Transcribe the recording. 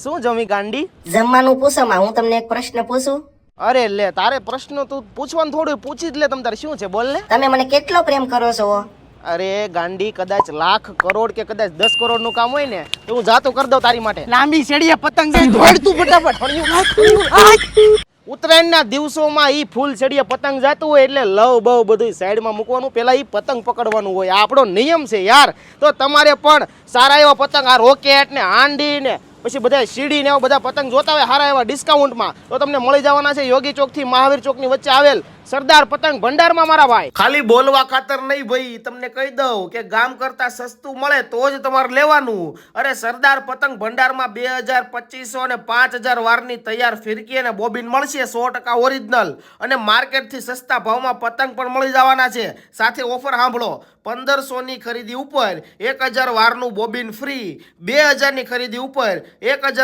શું જમી ગાંડી? જમવાનું પૂછો માં હું તમને એક પ્રશ્ન પૂછું? અરે લે તારે પ્રશ્ન તું પૂછવાનું થોડું પૂછી જ લે તમ તારે શું છે બોલ લે તમે મને કેટલો પ્રેમ કરો છો? અરે ગાંડી કદાચ લાખ કરોડ કે કદાચ દસ કરોડનું કામ હોય ને તો હું જાતો કરી દઉં તારી માટે. લાંબી શેડીએ પતંગ છે દોડ ફટાફટ. ઉત્તરાયણના દિવસોમાં ઈ ફૂલ છડીએ પતંગ જાતું હોય એટલે લવ બવ બધું સાઈડમાં મૂકવાનું. પેલા ઈ પતંગ પકડવાનું હોય. આ આપણો નિયમ છે યાર. તો તમારે પણ સારા એવા પતંગ આ રોકેટ ને હાંડી ને પછી બધા સીડી ને એવા બધા પતંગ જોતા હોય સારા એવા ડિસ્કાઉન્ટમાં તો તમને મળી જવાના છે યોગી ચોકથી મહાવીર ચોકની વચ્ચે આવેલ સરદાર પતંગ ભંડારમાં મારા ભાઈ. ખાલી બોલવા ખાતર નહીં ભાઈ તમને કહી દઉં કે ગામ કરતા સસ્તું મળે તો જ તમારે લેવાનું. અરે સરદાર પતંગ ભંડારમાં બે હજાર પચીસો અને પાંચ હજાર વારની તૈયાર ફિરકી અને બોબિન મળશે સો ટકા ઓરિજિનલ અને માર્કેટથી સસ્તા ભાવમાં પતંગ પણ મળી જવાના છે. સાથે ઓફર સાંભળો, પંદરસોની ખરીદી ઉપર એક હજાર વારનું બોબિન ફ્રી બે હજારની ખરીદી ઉપર એક હજાર